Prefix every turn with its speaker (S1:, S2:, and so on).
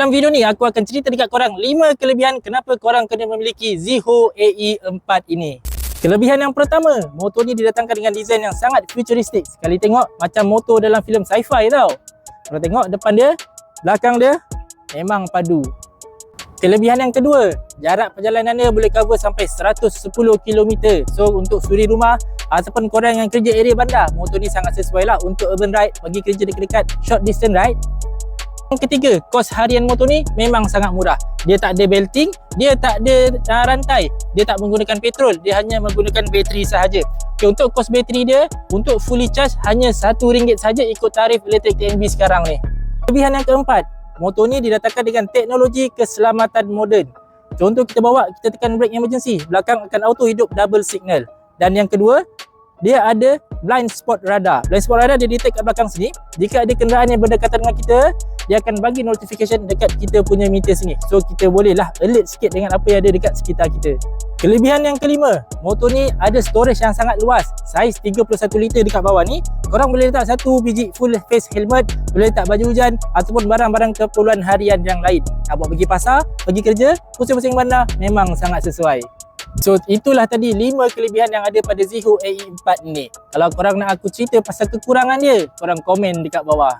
S1: Dalam video ni aku akan cerita dekat korang 5 kelebihan kenapa korang kena memiliki Ziho AE4 ini. Kelebihan yang pertama, motor ni didatangkan dengan desain yang sangat futuristik. Sekali tengok macam motor dalam filem sci-fi tau. Kalau tengok depan dia, belakang dia memang padu. Kelebihan yang kedua, jarak perjalanan dia boleh cover sampai 110 km. So untuk suri rumah ataupun korang yang kerja area bandar, motor ni sangat sesuai lah untuk urban ride, pergi kerja dekat-dekat short distance ride. Ketiga, kos harian motor ni memang sangat murah. Dia tak ada belting, dia tak ada uh, rantai, dia tak menggunakan petrol, dia hanya menggunakan bateri sahaja. Okay, untuk kos bateri dia, untuk fully charge hanya RM1 saja ikut tarif elektrik TNB sekarang ni. Kelebihan yang keempat, motor ni didatangkan dengan teknologi keselamatan moden. Contoh kita bawa, kita tekan brake emergency, belakang akan auto hidup double signal. Dan yang kedua, dia ada blind spot radar. Blind spot radar dia detect kat belakang sini. Jika ada kenderaan yang berdekatan dengan kita, dia akan bagi notification dekat kita punya meter sini. So kita boleh lah alert sikit dengan apa yang ada dekat sekitar kita. Kelebihan yang kelima, motor ni ada storage yang sangat luas. Saiz 31 liter dekat bawah ni, korang boleh letak satu biji full face helmet, boleh letak baju hujan ataupun barang-barang keperluan harian yang lain. Nak buat pergi pasar, pergi kerja, pusing-pusing bandar, memang sangat sesuai. So itulah tadi 5 kelebihan yang ada pada Ziho AE4 ni. Kalau korang nak aku cerita pasal kekurangan dia, korang komen dekat bawah.